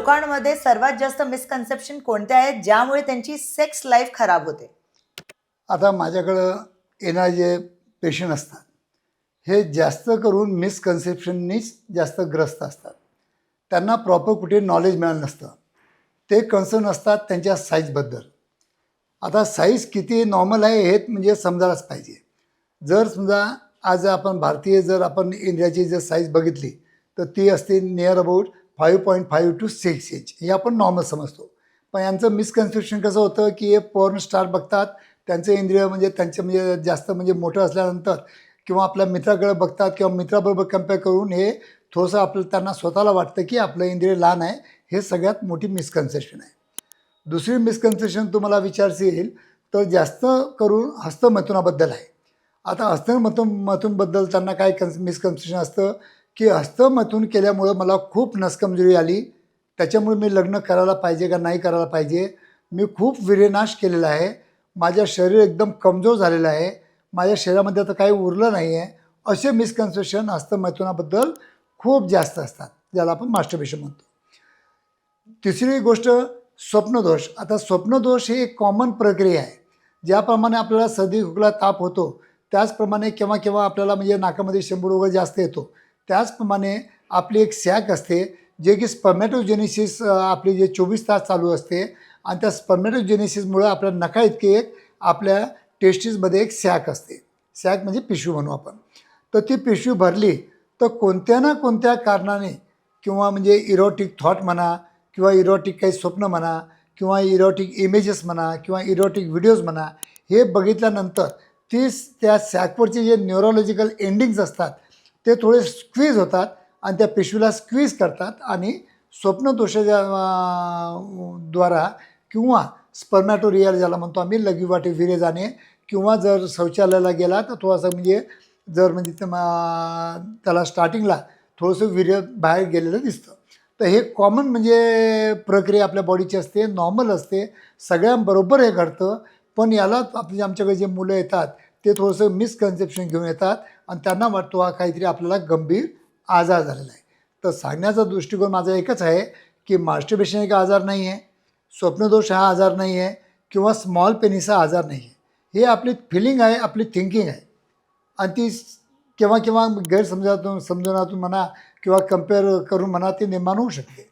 लोकांमध्ये सर्वात जास्त मिसकन्सेप्शन कोणते आहेत? ज्यामुळे त्यांची सेक्स लाईफ खराब होते. आता माझ्याकडं येणारे जे पेशंट असतात हे जास्त करून मिसकन्सेप्शननीच जास्त ग्रस्त असतात. त्यांना प्रॉपर कुठे नॉलेज मिळालं नसतं. ते कन्सर्न असतात त्यांच्या साईजबद्दल आता साईज किती नॉर्मल आहे हे म्हणजे समजायलाच पाहिजे. जर समजा आज आपण भारतीय जर आपण इंडियाची जर साईज बघितली तर ती असते near about five point five to six inch हे आपण नॉर्मल समजतो. पण यांचं मिसकन्सेप्शन कसं होतं की हे पॉर्न स्टार बघतात त्यांचं इंद्रिय म्हणजे त्यांचं म्हणजे जास्त म्हणजे मोठं असल्यानंतर किंवा आपल्या मित्राकडे बघतात किंवा मित्राबरोबर कंपेअर करून हे थोडंसं आपलं त्यांना स्वतःला वाटतं की आपलं इंद्रिय लहान आहे हे सगळ्यात मोठी मिसकन्सेप्शन आहे. दुसरी मिसकन्सेप्शन तुम्हाला विचारशी येईल तर जास्त करून हस्तमैथुनाबद्दल आहे. आता हस्तमथुन मथूनबद्दल त्यांना काय कन्स मिसकन्सेप्शन असतं? की हस्तमैथून केल्यामुळं मला खूप नसकमजुरी आली. त्याच्यामुळे मी लग्न करायला पाहिजे का नाही करायला पाहिजे? मी खूप वीर्यनाश केलेला आहे. माझं शरीर एकदम कमजोर झालेलं आहे. माझ्या शरीरामध्ये आता काही उरलं नाही आहे असे मिसकन्सेप्शन हस्तमैथुनाबद्दल खूप जास्त असतात ज्याला आपण मास्टरबेशन म्हणतो. तिसरी गोष्ट स्वप्नदोष. आता स्वप्नदोष ही एक कॉमन प्रक्रिया आहे. ज्याप्रमाणे आपल्याला सर्दी खोकला ताप होतो त्याचप्रमाणे केव्हा केव्हा आपल्याला म्हणजे नाकामध्ये शेंबूड वगैरे जास्त येतो. त्याचप्रमाणे आपली एक सॅक असते जे की स्पर्मॅटोजेनेसिस आपली जे चोवीस तास चालू असते. आणि त्या स्पर्मॅटोजेनेसिसमुळं आपल्या नका इतके एक आपल्या टेस्टीसमध्ये एक सॅक असते. सॅक म्हणजे पिशवी म्हणू आपण. तर ती पिशवी भरली तर कोणत्या ना कोणत्या कारणाने किंवा म्हणजे इरोटिक थॉट म्हणा किंवा इरोटिक काही स्वप्न म्हणा किंवा इरोटिक इमेजेस म्हणा किंवा इरोटिक व्हिडिओज म्हणा हे बघितल्यानंतर तीच त्या सॅकवरचे जे न्यूरोलॉजिकल एंडिंग्स असतात ते थोडे स्क्वीज होतात आणि त्या पिशवीला स्क्वीज करतात आणि स्वप्नदोषाच्या द्वारा किंवा स्पर्मॅटोरियल ज्याला म्हणतो आम्ही लघवीवाटे विरे जाणे किंवा जर शौचालयाला गेला तर थोडासा म्हणजे जर म्हणजे ते त्याला स्टार्टिंगला थोडंसं वीर्य बाहेर गेलेलं दिसतं. तर हे कॉमन म्हणजे प्रक्रिया आपल्या बॉडीची असते नॉर्मल असते सगळ्यांबरोबर हे घडतं. पण याला आपली आमच्याकडे जे मुलं येतात ते थोडंसं मिसकन्सेप्शन घेऊन येतात आणि त्यांना वाटतो हा काहीतरी आपल्याला गंभीर आजार झालेला आहे. तर सांगण्याचा दृष्टिकोन माझा एकच आहे की मास्टरबेशन एक आजार नाही आहे स्वप्नदोष हा आजार नाही आहे किंवा स्मॉल पेनिस हा आजार नाही आहे. हे आपली फिलिंग आहे आपली थिंकिंग आहे. आणि ती केव्हा केव्हा गैरसमजातून समजूनातून म्हणा किंवा कंपेअर करून म्हणा ती निर्माण होऊ शकते.